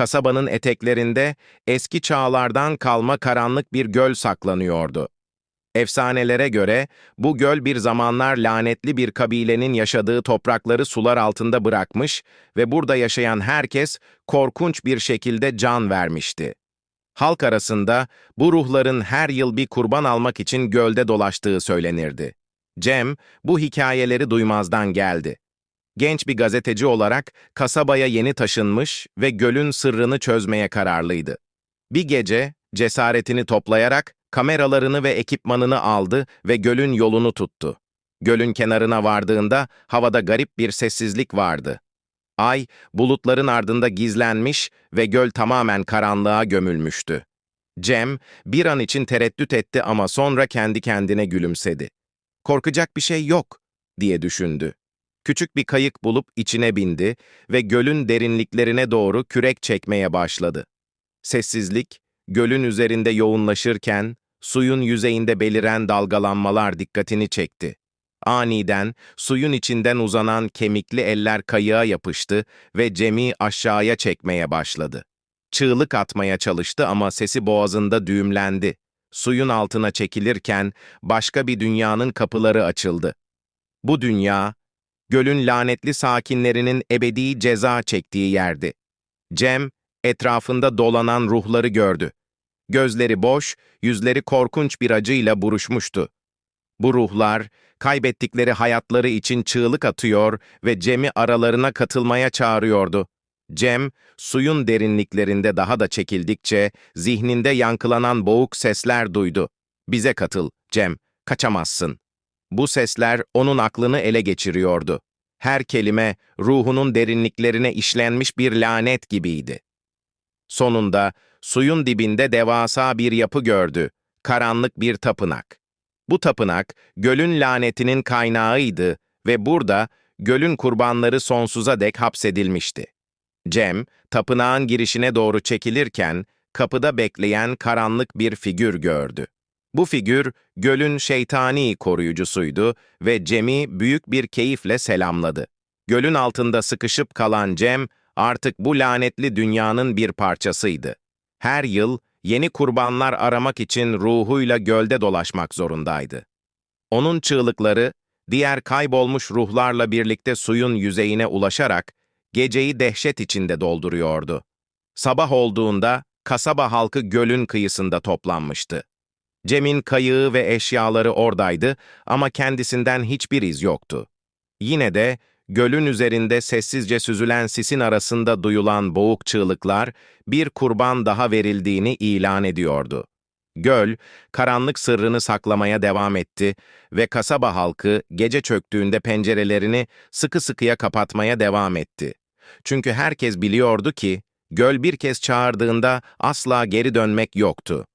kasabanın eteklerinde eski çağlardan kalma karanlık bir göl saklanıyordu. Efsanelere göre bu göl bir zamanlar lanetli bir kabilenin yaşadığı toprakları sular altında bırakmış ve burada yaşayan herkes korkunç bir şekilde can vermişti. Halk arasında bu ruhların her yıl bir kurban almak için gölde dolaştığı söylenirdi. Cem bu hikayeleri duymazdan geldi. Genç bir gazeteci olarak kasabaya yeni taşınmış ve gölün sırrını çözmeye kararlıydı. Bir gece cesaretini toplayarak kameralarını ve ekipmanını aldı ve gölün yolunu tuttu. Gölün kenarına vardığında havada garip bir sessizlik vardı. Ay, bulutların ardında gizlenmiş ve göl tamamen karanlığa gömülmüştü. Cem, bir an için tereddüt etti ama sonra kendi kendine gülümsedi. Korkacak bir şey yok, diye düşündü. Küçük bir kayık bulup içine bindi ve gölün derinliklerine doğru kürek çekmeye başladı. Sessizlik, gölün üzerinde yoğunlaşırken, suyun yüzeyinde beliren dalgalanmalar dikkatini çekti. Aniden suyun içinden uzanan kemikli eller kayığa yapıştı ve Cem'i aşağıya çekmeye başladı. Çığlık atmaya çalıştı ama sesi boğazında düğümlendi. Suyun altına çekilirken başka bir dünyanın kapıları açıldı. Bu dünya, gölün lanetli sakinlerinin ebedi ceza çektiği yerdi. Cem, etrafında dolanan ruhları gördü. Gözleri boş, yüzleri korkunç bir acıyla buruşmuştu. Bu ruhlar, kaybettikleri hayatları için çığlık atıyor ve Cem'i aralarına katılmaya çağırıyordu. Cem, suyun derinliklerinde daha da çekildikçe zihninde yankılanan boğuk sesler duydu. Bize katıl, Cem, kaçamazsın. Bu sesler onun aklını ele geçiriyordu. Her kelime ruhunun derinliklerine işlenmiş bir lanet gibiydi. Sonunda suyun dibinde devasa bir yapı gördü, karanlık bir tapınak. Bu tapınak, gölün lanetinin kaynağıydı ve burada gölün kurbanları sonsuza dek hapsedilmişti. Cem, tapınağın girişine doğru çekilirken, kapıda bekleyen karanlık bir figür gördü. Bu figür, gölün şeytani koruyucusuydu ve Cem'i büyük bir keyifle selamladı. Gölün altında sıkışıp kalan Cem, artık bu lanetli dünyanın bir parçasıydı. Her yıl yeni kurbanlar aramak için ruhuyla gölde dolaşmak zorundaydı. Onun çığlıkları, diğer kaybolmuş ruhlarla birlikte suyun yüzeyine ulaşarak geceyi dehşet içinde dolduruyordu. Sabah olduğunda kasaba halkı gölün kıyısında toplanmıştı. Cem'in kayığı ve eşyaları oradaydı ama kendisinden hiçbir iz yoktu. Yine de gölün üzerinde sessizce süzülen sisin arasında duyulan boğuk çığlıklar bir kurban daha verildiğini ilan ediyordu. Göl, karanlık sırrını saklamaya devam etti ve kasaba halkı gece çöktüğünde pencerelerini sıkı sıkıya kapatmaya devam etti. Çünkü herkes biliyordu ki, göl bir kez çağırdığında asla geri dönmek yoktu.